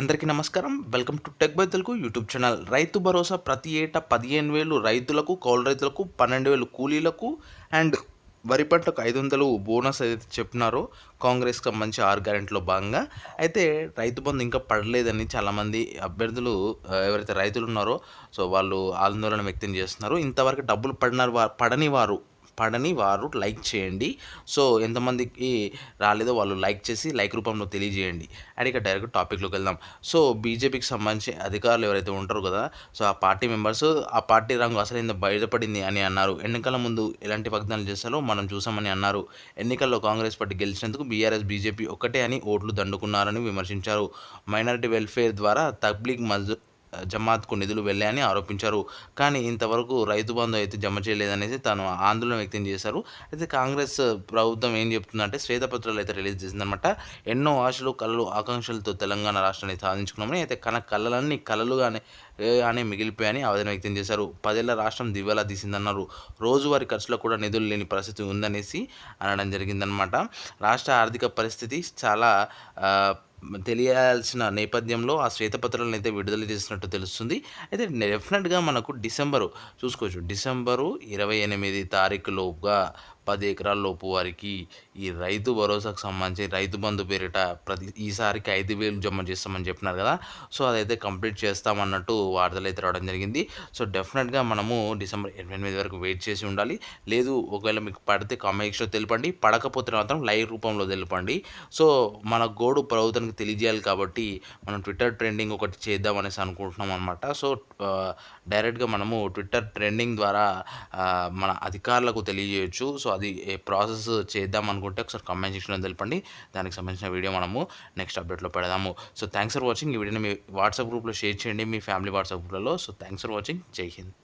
అందరికీ నమస్కారం. Welcome to tech by Telugu YouTube channel. Rythu Bharosa ప్రతి ఏటా పదిహేను వేలు రైతులకు కౌలు రైతులకు పన్నెండు వేలు కూలీలకు అండ్ వరి పంటకు ఐదు వందలు బోనస్ ఏదైతే చెప్పినారో కాంగ్రెస్కి మంచి ఆరు గ్యారెంటీలో భాగంగా. అయితే రైతు బంధు ఇంకా పడలేదని చాలామంది అభ్యర్థులు ఎవరైతే రైతులు ఉన్నారో సో వాళ్ళు ఆందోళన వ్యక్తం చేస్తున్నారు. ఇంతవరకు డబ్బులు పడిన పడని వారు పడని వారు లైక్ చేయండి. సో ఎంతమందికి రాలేదో వాళ్ళు లైక్ చేసి లైక్ రూపంలో తెలియజేయండి. అండ్ ఇక డైరెక్ట్ టాపిక్లోకి వెళ్దాం. సో బీజేపీకి సంబంధించి అధికారులు ఎవరైతే ఉంటారో కదా సో ఆ పార్టీ మెంబర్స్ ఆ పార్టీ రంగు అసలు ఇంత బయటపడింది అని అన్నారు. ఎన్నికల ముందు ఎలాంటి వాగ్దానాలు చేస్తారో మనం చూసామని అన్నారు. ఎన్నికల్లో కాంగ్రెస్ పార్టీ గెలిచినందుకు బీఆర్ఎస్ బీజేపీ ఒక్కటే అని ఓట్లు దండుకున్నారని విమర్శించారు. మైనారిటీ వెల్ఫేర్ ద్వారా తబ్లీగ్ మజ్ జమాత్కు నిధులు వెళ్ళాయని ఆరోపించారు. కానీ ఇంతవరకు రైతు బంధు అయితే జమ చేయలేదనేసి తాను ఆందోళన వ్యక్తం చేశారు. అయితే కాంగ్రెస్ ప్రభుత్వం ఏం చెప్తుందంటే శ్వేతపత్రాలు అయితే రిలీజ్ చేసిందనమాట ఎన్నో ఆశలు కళలు ఆకాంక్షలతో తెలంగాణ రాష్ట్రాన్ని సాధించుకున్నామని అయితే కన కళలన్నీ కళలుగానే ఏ అని మిగిలిపోయాయని ఆవేదన వ్యక్తం చేశారు. పదేళ్ళ రాష్ట్రం దివ్యాలా తీసిందన్నారు. రోజువారీ ఖర్చులకు కూడా నిధులు లేని పరిస్థితి ఉందనేసి అనడం జరిగిందనమాట రాష్ట్ర ఆర్థిక పరిస్థితి చాలా తెలియాల్సిన నేపథ్యంలో ఆ శ్వేతపత్రాలను అయితే విడుదల చేసినట్టు తెలుస్తుంది. అయితే డెఫినెట్గా మనకు డిసెంబరు చూసుకోవచ్చు. డిసెంబరు ఇరవై ఎనిమిది తారీఖులోగా పది ఎకరాల లోపు వారికి ఈ రైతు భరోసాకు సంబంధించి రైతు బంధు పేరిట ప్రతి ఈసారికి ఐదు వేలు జమ చేస్తామని చెప్పినారు కదా. సో అదైతే కంప్లీట్ చేస్తామన్నట్టు వార్తలు అయితే రావడం జరిగింది. సో డెఫినెట్గా మనము డిసెంబర్ ఎనిమిది వరకు వెయిట్ చేసి ఉండాలి. లేదు ఒకవేళ మీకు పడితే కామెంట్స్లో తెలిపండి. పడకపోతే మాత్రం లైవ్ రూపంలో తెలిపండి. సో మన గోడు ప్రభుత్వానికి తెలియజేయాలి కాబట్టి మనం ట్విట్టర్ ట్రెండింగ్ ఒకటి చేద్దాం అనేసి అనుకుంటున్నాం అనమాట సో డైరెక్ట్గా మనము ట్విట్టర్ ట్రెండింగ్ ద్వారా మన అధికారులకు తెలియజేయచ్చు. సో అది ప్రాసెస్ చేద్దాం అనుకుంటే ఒకసారి కామెంట్ సెక్షన్లో తెలపండి. దానికి సంబంధించిన వీడియో మనము నెక్స్ట్ అప్డేట్లో పెడదాము. సో థ్యాంక్స్ ఫర్ వాచింగ్ ఈ వీడియోని మీ వాట్సాప్ గ్రూప్లో షేర్ చేయండి. మీ ఫ్యామిలీ వాట్సాప్ గ్రూప్లలో సో థ్యాంక్స్ ఫర్ వాచింగ్ జై హింద్.